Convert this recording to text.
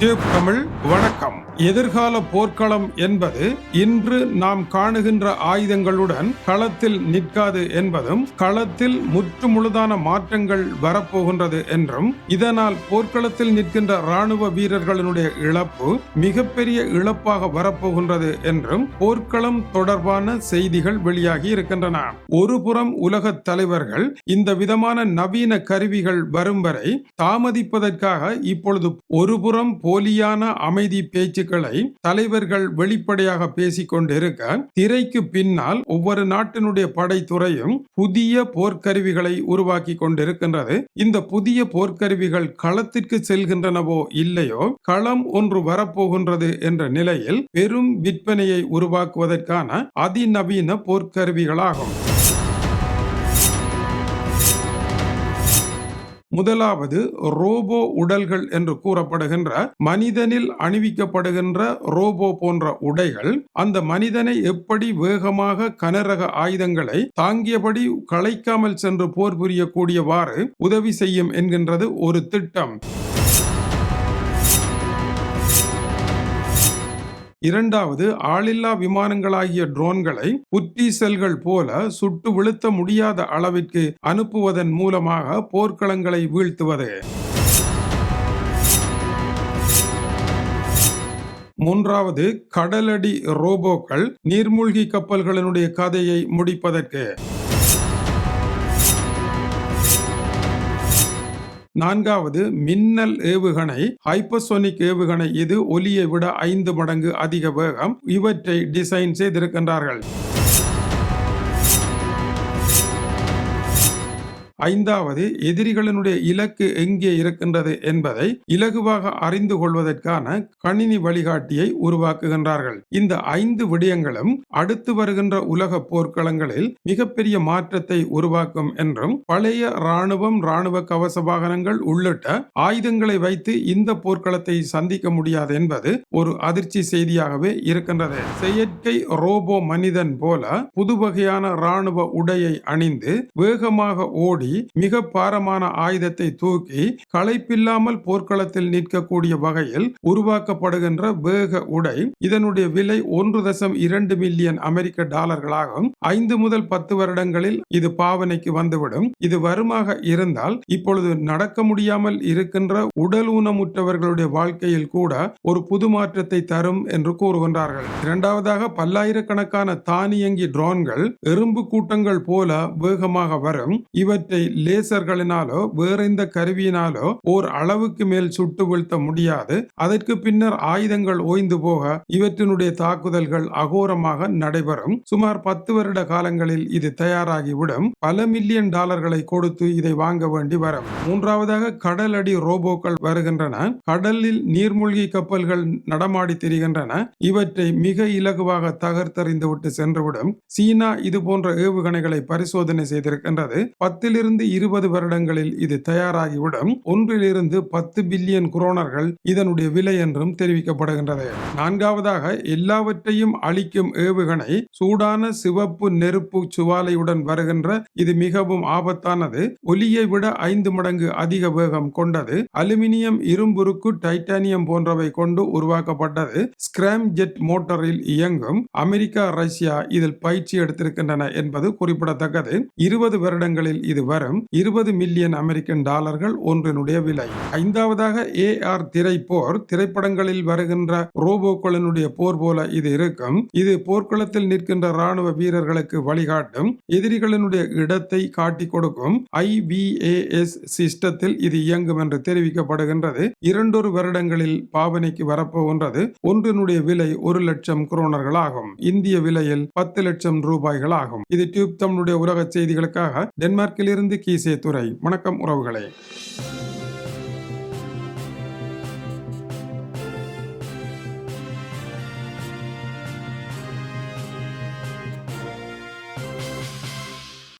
Tube Tamil வணக்கம். எதிர்கால போர்க்களம் என்பது இன்று நாம் காணுகின்ற ஆயுதங்களுடன் களத்தில் நிற்காது என்பதும் களத்தில் முற்றுமுழுதான மாற்றங்கள் வரப்போகின்றது என்றும் இதனால் போர்க்களத்தில் நிற்கின்ற ராணுவ வீரர்களினுடைய இழப்பு மிகப்பெரிய இழப்பாக வரப்போகின்றது என்றும் போர்க்களம் தொடர்பான செய்திகள் வெளியாகி இருக்கின்றன. ஒருபுறம் உலக தலைவர்கள் இந்த விதமான நவீன கருவிகள் வரும் வரை தாமதிப்பதற்காக இப்பொழுது ஒருபுறம் போலியான அமைதி பேச்சுக்களை தலைவர்கள் வெளிப்படையாக பேசிக் கொண்டிருக்க திரைக்கு பின்னால் ஒவ்வொரு நாட்டினுடைய படைத்துறையும் புதிய போர்க்கருவிகளை உருவாக்கி கொண்டிருக்கின்றது. இந்த புதிய போர்க்கருவிகள் களத்திற்கு செல்கின்றனவோ இல்லையோ களம் ஒன்று வரப்போகின்றது என்ற நிலையில் பெரும் விற்பனையை உருவாக்குவதற்கான அதிநவீன போர்க்கருவிகளாகும். முதலாவது ரோபோ உடல்கள் என்று கூறப்படுகின்ற மனிதனில் அணிவிக்கப்படுகின்ற ரோபோ போன்ற உடைகள் அந்த மனிதனை எப்படி வேகமாக கனரக ஆயுதங்களை தாங்கியபடி களைக்காமல் சென்று போர் புரியக்கூடியவாறு உதவி செய்யும் என்கின்றது ஒரு திட்டம். இரண்டாவது ஆளில்லா விமானங்களாகிய ட்ரோன்களை புற்றி செல்கள் போல சுட்டு வீழ்த்த முடியாத அளவிற்கு அனுப்புவதன் மூலமாக போர்க்களங்களை வீழ்த்துவது. மூன்றாவது கடலடி ரோபோக்கள் நீர்மூழ்கி கப்பல்களினுடைய கதையை முடிப்பதற்கு. நான்காவது மின்னல் ஏவுகணை ஹைப்பர்சோனிக் ஏவுகணை. இது ஒலியை விட ஐந்து மடங்கு அதிக வேகம். இவற்றை டிசைன் செய்திருக்கின்றார்கள். ஐந்தாவது எதிரிகளினுடைய இலக்கு எங்கே இருக்கின்றது என்பதை இலகுவாக அறிந்து கொள்வதற்கான கணினி வழிகாட்டியை உருவாக்குகின்றார்கள். இந்த ஐந்து விடயங்களும் அடுத்து வருகின்ற உலக போர்க்களங்களில் மிகப்பெரிய மாற்றத்தை உருவாக்கும் என்றும் பழைய ராணுவம் ராணுவ கவச வாகனங்கள் உள்ளிட்ட ஆயுதங்களை வைத்து இந்த போர்க்களத்தை சந்திக்க முடியாது என்பது ஒரு அதிர்ச்சி செய்தியாகவே இருக்கின்றது. செயற்கை ரோபோ மனிதன் போல புது வகையான ராணுவ உடையை அணிந்து வேகமாக ஓடி மிக பாரமான ஆயுதத்தை தூக்கி களைப்பில்லாமல் போர்க்களத்தில் நிற்கக்கூடிய வகையில் உருவாக்கப்படுகின்ற வேக உடை இதனுடைய விலை ஒன்று தசம் இரண்டு மில்லியன் அமெரிக்க டாலர்களாகும். ஐந்து முதல் பத்து வருடங்களில் இது பாவனைக்கு வந்துவிடும். இது வருமாக இருந்தால் இப்பொழுது நடக்க முடியாமல் இருக்கின்ற உடல் ஊனமுற்றவர்களுடைய வாழ்க்கையில் கூட ஒரு புது மாற்றத்தை தரும் என்று கூறுகின்றார்கள். இரண்டாவதாக பல்லாயிரக்கணக்கான தானியங்கி ட்ரோன்கள் எறும்பு கூட்டங்கள் போல வேகமாக வரும். இவற்றை இதை லேசர்களினாலோ வேற எந்த கருவியினாலோ ஓர் அளவுக்கு மேல் சுட்டு வீழ்த்த முடியாது. அதற்கு பின்னர் ஆயுதங்கள் ஓய்ந்து போக இவற்றினுடைய தாக்குதல்கள் அகோரமாக நடைபெறும். சுமார் பத்து வருட காலங்களில் இது தயாராகிவிடும். பல மில்லியன் டாலர்களை கொடுத்து இதை வாங்க வேண்டி வரும். மூன்றாவதாக கடலடி ரோபோக்கள் வருகின்றன. கடலில் நீர்மூழ்கி கப்பல்கள் நடமாடி திரிகின்றன. இவற்றை மிக இலகுவாக தகர்த்தறிந்து விட்டு சென்றுவிடும். சீனா இது போன்ற ஏவுகணைகளை பரிசோதனை செய்திருக்கின்றது. பத்திலிருந்து இருபது வருடங்களில் இது தயாராகிவிடும். ஒன்றிலிருந்து பத்து பில்லியன் குரோனர்கள் இதனுடைய விலை என்றும் தெரிவிக்கப்படுகின்றது. நான்காவதாக எல்லாவற்றையும் அழிக்கும் ஏவுகணை சூடான சிவப்பு நெருப்பு சுவாலையுடன் வருகின்ற இது மிகவும் ஆபத்தானது. ஒலியை விட ஐந்து மடங்கு அதிக வேகம் கொண்டது. அலுமினியம் இரும்புருக்கு டைட்டானியம் போன்றவை கொண்டு உருவாக்கப்பட்டது. ஸ்கிராம் ஜெட் மோட்டரில் இயங்கும். அமெரிக்கா ரஷ்யா இதில் பயிற்சி எடுத்திருக்கின்றன என்பது குறிப்பிடத்தக்கது. இருபது வருடங்களில் இது வரும் இருபது மில்லியன் அமெரிக்கன் டாலர்கள் ஒன்றினுடைய விலை. ஐந்தாவதாக ஏ ஆர் திரை போர் திரைப்படங்களில் வருகின்ற ரோபோக்களினுடைய போர் போல இது இருக்கும். இது போர்க்களத்தில் நிற்கின்ற ராணுவ வீரர்களுக்கு வழிகாட்டும். எதிரிகளினுடைய இடத்தை காட்டி கொடுக்கும். ஐவிஏஎஸ் சிஸ்டத்தில் இது இயங்கும் என்று தெரிவிக்கப்படுகின்றது. இரண்டொரு வருடங்களில் பாவனைக்கு வரப்போகின்றது. ஒன்றினுடைய விலை ஒரு லட்சம் குரோனர்கள் ஆகும் இந்திய விலையில் பத்து லட்சம் ரூபாய்கள் ஆகும் இது டியூப் தமிழுடைய உலக செய்திகளுக்காக டென்மார்க்கில் இருந்து கீசே துறை. வணக்கம் உறவுகளே.